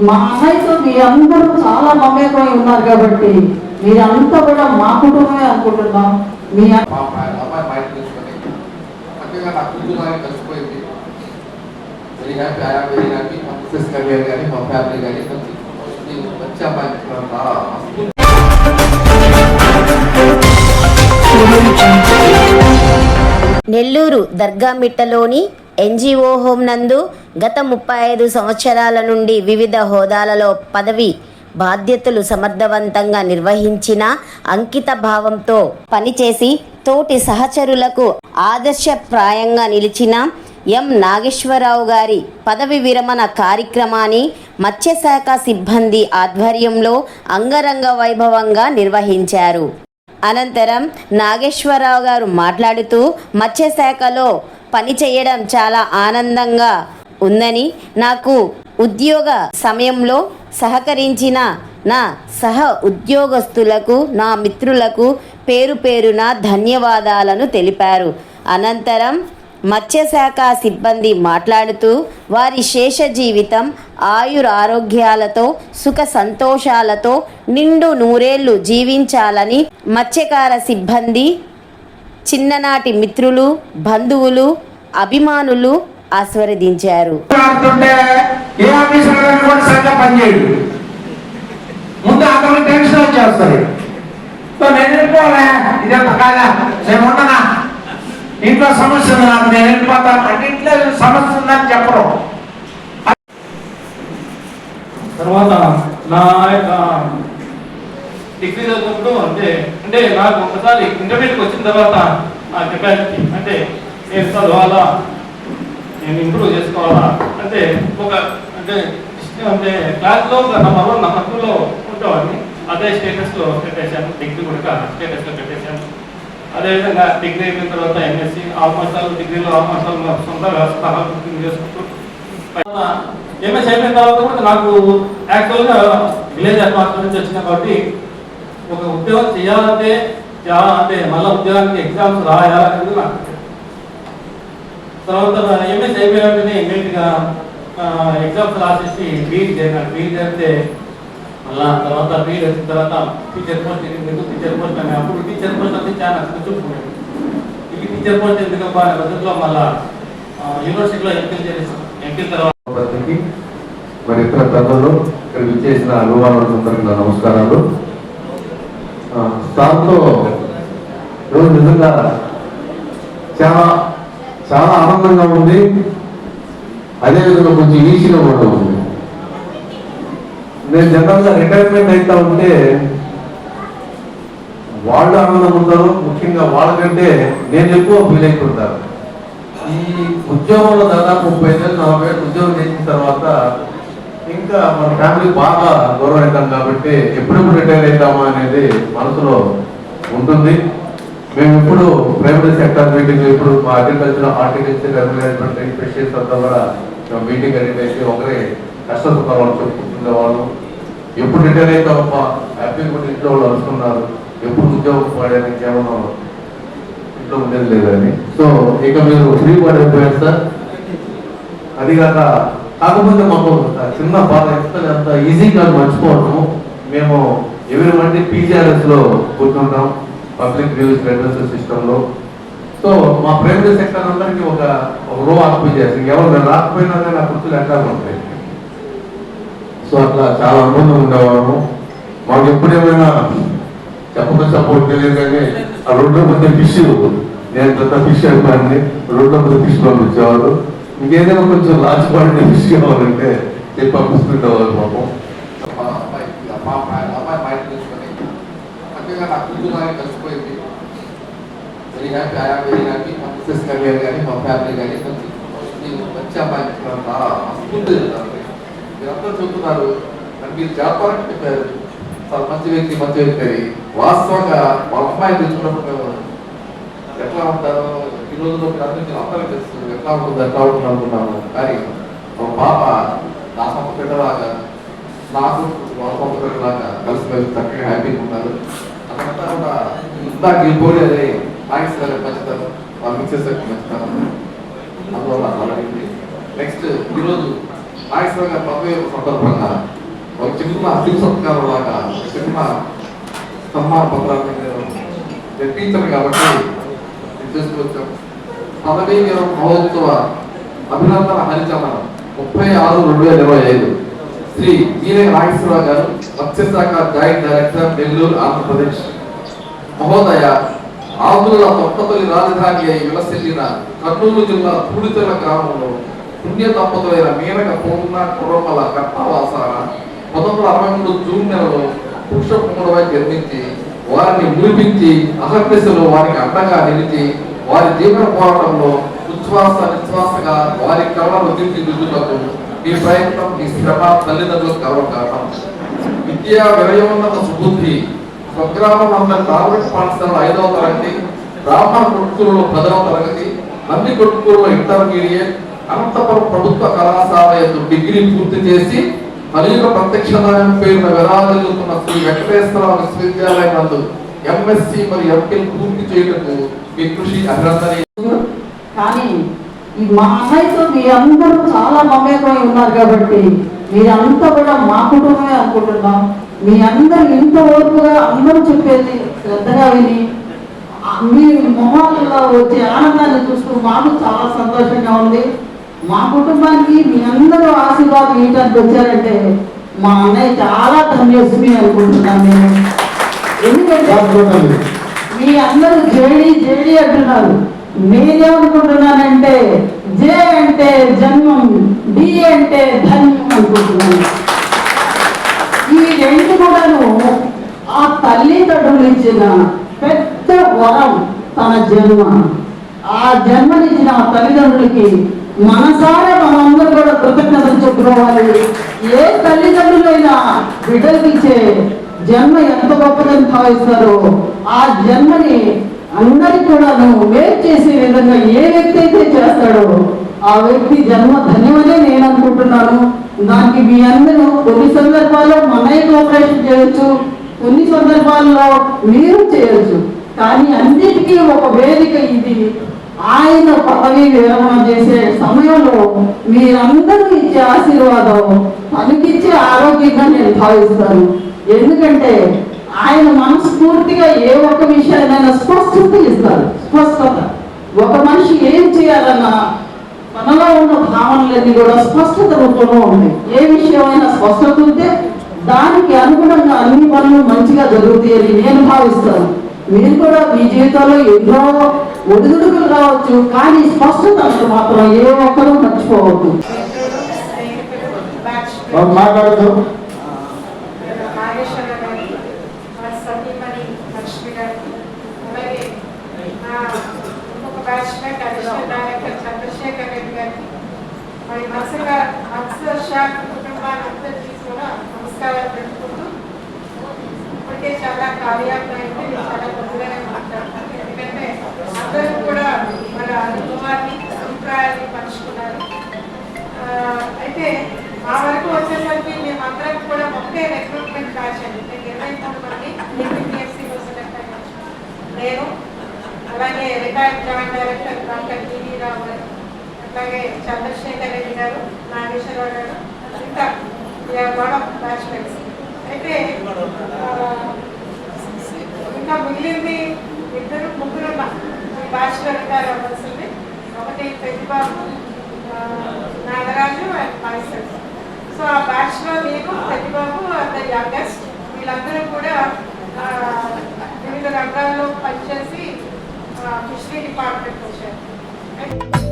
మా అన్నయ్యతో మీ అందరూ చాలా మమేకమై ఉన్నారు కాబట్టి మీరంతా కూడా మా కుటుంబమే అనుకుంటున్నాం. మీ అన్న- మా మా very happy I very happy Mrs career కానీ మా ఫ్యామిలీ కానీ మంచి మంచి అమ్మాయి నెల్లూరు దర్గామిట్టలోని ఎన్జిఓ హోం నందు గత ముప్పై ఐదు సంవత్సరాల నుండి వివిధ హోదాలలో పదవి బాధ్యతలు సమర్థవంతంగా నిర్వహించిన అంకిత భావంతో పనిచేసి తోటి సహచరులకు ఆదర్శప్రాయంగా నిలిచిన ఎం. నాగేశ్వరరావు గారి పదవి విరమణ కార్యక్రమాన్ని మత్స్యశాఖ సిబ్బంది ఆధ్వర్యంలో అంగరంగ వైభవంగా నిర్వహించారు. అనంతరం నాగేశ్వరరావు గారు మాట్లాడుతూ మత్స్యశాఖలో పనిచేయడం చాలా ఆనందంగా ఉందని నాకు ఉద్యోగ సమయంలో సహకరించిన నా సహ ఉద్యోగస్తులకు నా మిత్రులకు పేరు పేరున ధన్యవాదాలను తెలిపారు. అనంతరం మత్స్యశాఖ సిబ్బంది మాట్లాడుతూ వారి శేష జీవితం ఆయురారోగ్యాలతో సుఖ సంతోషాలతో నిండు నూరేళ్ళు జీవించాలని మత్స్యకార సిబ్బంది చిన్ననాటి మిత్రులు బంధువులు అభిమానులు ఆస్వాదించారు. ముందు అతను టెన్షన్ వచ్చేస్తుంది. నేను కాదా నేను ఉండనా? ఇంట్లో సమస్య ఉంది నాకు నేను వెళ్ళిపోతాను అంటే ఇంట్లో సమస్య ఉందని చెప్పరు తర్వాత నా యొక్క డిగ్రీ చదువుకుంటూ అంటే అంటే నాకు ఒకసారి ఇంటర్మీడియట్కి వచ్చిన తర్వాత నా కెపాసిటీ అంటే నేను చదవాలా? నేను ఇంప్రూవ్ చేసుకోవాలా? అంటే ఒక అంటే అంటే క్లాస్లో నెంబర్ వన్ నెంబర్ ఉండేవాడిని. అదే స్టేటస్లో పెట్టేశాను డిగ్రీ కూడా స్టేటస్లో పెట్టేశాను. అదేవిధంగా డిగ్రీ అయిపోయిన తర్వాత ఎంఎస్సి ఆరు మాసాలు డిగ్రీలో ఆరు మాసాలు సొంత వ్యవస్థ చేసుకుంటూ ఎంఎస్ అయిపోయిన తర్వాత కూడా నాకు యాక్చువల్గా విలేజ్ అట్మాస్ఫియర్ నుంచి వచ్చిన కాబట్టి ఒక ఉద్యోగం చేయాలంటే చాలా అంటే మళ్ళీ ఉద్యోగానికి ఎగ్జామ్స్ రాయాలనేది నాకు తర్వాత ఎంఎస్ అయిపోయిన వెంటనే ఇమీడియట్గా ఎగ్జామ్స్ రాసేసి బీఈడి చేయాలి బీఈడి చేస్తే మళ్ళా తర్వాత బీఈడి వచ్చిన తర్వాత టీచర్ పోస్ట్ ఎందుకు టీచర్ పోస్ట్ అని? అప్పుడు టీచర్ పోస్ట్ అంటే చాలా చూసుకున్నాడు ఇది టీచర్ పోస్ట్ ఎందుకు బాగా బదులులో మళ్ళా యూనివర్సిటీలో ఎంపీల్ చేసేసాను ఎంపీల్ తర్వాత మరి ఇతర పెద్దలు ఇక్కడ విచ్చేసిన అనుభవాలందరికీ నా నమస్కారాలు. దాంతో ఈరోజు నిజంగా చాలా చాలా ఆనందంగా ఉంది. అదేవిధంగా కొంచెం ఈసీగా కూడా ఉంది. నేను జనరల్గా రిటైర్మెంట్ అవుతా ఉంటే వాళ్ళు ఆనందం ఉంటారు. ముఖ్యంగా వాళ్ళకంటే నేను ఎక్కువ ఫీల్ అయిపోతారు ఈ ఉద్యోగంలో దాదాపు ముప్పై ఏళ్ళు నలభై ఏళ్ళు ఉద్యోగం చేసిన తర్వాత ఇంకా మన ఫ్యామిలీ బాగా గౌరవిస్తాం కాబట్టి ఎప్పుడెప్పుడు రిటైర్ అవుతామా అనేది మనసులో ఉంటుంది. మేము ఇప్పుడు ప్రైవేట్ సెక్టర్ మీటింగ్ ఇప్పుడు మా అగ్రికల్చర్ హార్టికల్చర్ అగ్రికల్చర్ ఫిషరీస్ అంతా కూడా మీటింగ్ అనేది అయితే ఒకరే కష్ట సుఖాలు వాళ్ళు ఎప్పుడు రిటైర్ అవుతామమ్మా హ్యాపీగా ఉండి ఇంట్లో వాళ్ళు అనుకున్నారు ఎప్పుడు ఉద్యోగం పడేది కేవలం ఇంట్లో ఉండేది లేదని సో ఇక మీరు ఫ్రీ బర్డ్ సార్. అది కాక కాకపోతే మాకు చిన్న బాధ ఎంత అంత ఈజీగా మర్చిపోవటం మేము ఎవరి మంది పీజీఆర్ఎస్ కూర్చుంటాం పబ్లిక్ రివ్యూస్ రెఫరెన్స్ సిస్టంలో సో మా ప్రైవేట్ సెక్టర్ అందరికి ఒక రో ఆక్యుపై చేస్తాం ఎవరు రాకపోయినా నా ఆ గుర్తులు ఎట్లా ఉంటాయి. సో అట్లా చాలా అనుబంధం ఉండేవాము మాకు ఎప్పుడేమైనా చెప్పక సపోర్ట్ తెలియదు కానీ ఆ రోడ్లో పోతే ఫిష్ నేను పెద్ద ఫిష్ అయిపోయింది రోడ్లో పోతే ఫిష్ పంపించేవారు ఇంకేదైనా కొంచెం లాస్ట్ పడిన ఫిష్ కావాలంటే చెప్పి పంపిస్తుండేవారు పాపం. కలిసిపోయింది. Very happy I very happy మా మిస్సెస్ కెరియర్ కానీ మా ఫ్యామిలీ కానీ మంచి మంచి అబ్బాయి. చాలా మస్తు మీరందరూ చెబుతున్నారు మీరు చేస్తారని చెప్పారు చాలా మంచి వ్యక్తి మంచి వ్యక్తి అని వాస్తవంగా వాళ్ళ అమ్మాయి తెచ్చుకున్నప్పుడు మేము ఎట్లా ఉంటారు ఈ రోజుల్లో మీరు అందరికీ అందరికీ ఎట్లా ఉంటుంది ఎట్లా ఉంటుంది అనుకున్నాము. కానీ ఒక పాప నా సొంత బిడ్డలాగా నాకు వాళ్ళ సొంత బిడ్డలాగా కలిసి మెలిసి చక్కగా హ్యాపీగా ఉన్నారు. అదంతా కూడా ఇందాక ఈ బోర్డు అదే ఆయిల్స్ మంచితనం ఆ మిక్సెస్ మంచితనం అందువల్ల నెక్స్ట్ ఈరోజు ఆయిల్స్ గారి పదవి సందర్భంగా ఒక చిన్న అతిథి సత్కారం లాగా ఒక చిన్న సమ్మాన పత్రాన్ని నేను తెప్పించాను కాబట్టి తీసుకొచ్చాం. పదవీ విరమణ మహోత్సవ అభినందన హరిచందనం ముప్పై ఆరు రెండు వేల ఇరవై ఐదు. శ్రీ వీరే నాగేశ్వరరావు గారు మత్స్యశాఖ జాయింట్ డైరెక్టర్ నెల్లూరు ఆంధ్రప్రదేశ్. మహోదయ ఆంధ్రుల తొట్టతొలి రాజధాని అయి విలసిల్లిన కర్నూలు జిల్లా పూడితెల గ్రామంలో పుణ్య దంపతులైన మీనక పూర్ణ కురమల కట్టావాసాన పంతొమ్మిది వందల అరవై మూడు జూన్ నెలలో పురుషపుముడవై జన్మించి వారిని మురిపించి అహర్నిశలో వారికి అండగా నిలిచి వారి తీవ్ర పోరాటంలో ఉచ్ఛ్వాస నిశ్వాసగా వారి కళను తీర్చిదిద్దుటకు ఈ ప్రయత్నం ఈ శ్రమ తల్లిదండ్రులకు కలవకారణం విద్యా వినయోన్నత సుబుద్ధి స్వగ్రామం అందరి ప్రాథమిక పాఠశాల ఐదవ తరగతి బ్రాహ్మణ కొట్టుకూరులో పదవ తరగతి అన్ని కొట్టుకూరులో ఇంటర్మీడియట్ అనంతపురం ప్రభుత్వ కళాశాల ఎందు డిగ్రీ పూర్తి చేసి కలియుగ ప్రత్యక్షదాయం పేరున విరాజిల్లుతున్న శ్రీ వెంకటేశ్వర విశ్వవిద్యాలయం నందు ఎంఎస్సి మరియు ఎంఫిల్ పూర్తి చేయటకు మీ కృషి అభినందనీయ. కానీ మా అన్నయ్యతో మీ అందరూ చాలా మమేకమై ఉన్నారు కాబట్టి మీరంతా కూడా మా కుటుంబమే అనుకుంటున్నాం. మీ అందరు ఇంత ఓర్పుగా అందరూ చెప్పేది శ్రద్ధగా విని మీ మొహాలలో వచ్చే ఆనందాన్ని చూస్తూ మాకు చాలా సంతోషంగా ఉంది. మా కుటుంబానికి మీ అందరూ ఆశీర్వాదం ఇవ్వడానికి వచ్చారంటే మా అన్నయ్య చాలా ధన్యస్మి అనుకుంటున్నాను నేను. ఎందుకంటే మీ అందరూ జేడి జేడి అంటున్నారు. నేనేమనుకుంటున్నానంటే జే అంటే జన్మం డి అంటే ధన్యం అనుకుంటున్నాను. ఈ రెండు కూడాను ఆ తల్లిదండ్రులు ఇచ్చిన పెద్ద వరం తన జన్మ. ఆ జన్మనిచ్చిన ఆ తల్లిదండ్రులకి మనసారా మనందరూ కూడా కృతజ్ఞతలు చెప్పుకోవాలి. ఏ తల్లిదండ్రులైనా బిడ్డలకిచ్చే జన్మ ఎంత గొప్పదని భావిస్తారో ఆ జన్మని అందరికి కూడాను మేలు చేసే విధంగా ఏ వ్యక్తి అయితే చేస్తాడో ఆ వ్యక్తి జన్మ ధన్యమనే నేను అనుకుంటున్నాను. దానికి మీ అందరూ కొన్ని సందర్భాల్లో మనమే కోఆపరేషన్ చేయొచ్చు కొన్ని సందర్భాల్లో మీరు చేయొచ్చు. కానీ అన్నిటికీ ఒక వేదిక ఇది. ఆయన పదవి విరమణ చేసే సమయంలో మీరందరూ ఇచ్చే ఆశీర్వాదం తనకిచ్చే ఆరోగ్యంగా నేను భావిస్తాను. ఎందుకంటే ఆయన మనస్ఫూర్తిగా ఏ ఒక్క విషయాన్నైనా స్పష్టత ఇస్తారు. స్పష్టత. ఒక మనిషి ఏం చేయాలన్నా తనలో ఉన్న భావనలన్నీ కూడా స్పష్టత రూపంలో ఉన్నాయి. ఏ విషయమైనా స్పష్టత ఉంటే దానికి అనుగుణంగా అన్ని పనులు మంచిగా జరుగుతాయని నేను భావిస్తాను. మీరు కూడా మీ జీవితంలో ఎన్నో ఒడిదుడుకులు రావచ్చు కానీ స్పష్టత మాత్రం ఏ ఒక్కరూ మర్చిపోవద్దు. మాట్లాడుతూ నాగేశ్వర గారి మా సతీమణి లక్ష్మి గారి అలాగే నా ఇంకొక batchmate additional director Chandrashekar Reddy గారికి మరి మనసుగా మత్స్య శాఖ కుటుంబాలందరికీ కూడా నమస్కారాలు పెట్టుకుంటూ ఇప్పటికే చాలా కార్యాలయం చాలా కొద్దిగానే మాట్లాడతాను అందరూ కూడా మన అనుభవాన్ని అభిప్రాయాన్ని పంచుకున్నారు. అయితే మా వరకు వచ్చేసరికి మేము అందరం కూడా ఒకటే రిక్రూట్మెంట్ బ్యాచ్ అండి. నేను ఇరవై మూడు మంది సెలెక్ట్ నేను అలాగే retired joint director doctor TV Rao garu అలాగే చంద్రశేఖర్ రెడ్డి గారు నాగేశ్వరరావు గారు ఇంకా బ్యాచ్ అయితే ఇంకా మిగిలింది ఇద్దరు ముగ్గురు బ్యాచులర్ గారు అవ్వాల్సింది ఒకటి Prathibabu Nagaraju and myself so ఆ బ్యాచ్లో నేను ప్రతిబాబు ద యంగెస్ట్ వీళ్ళందరూ కూడా వివిధ రంగాల్లో పనిచేసి ఫిషరీ డిపార్ట్మెంట్ వచ్చారు.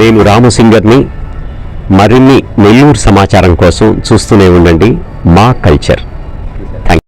నేను రామసింగర్ని మరిన్ని నెల్లూరు సమాచారం కోసం చూస్తూనే ఉండండి మా కల్చర్.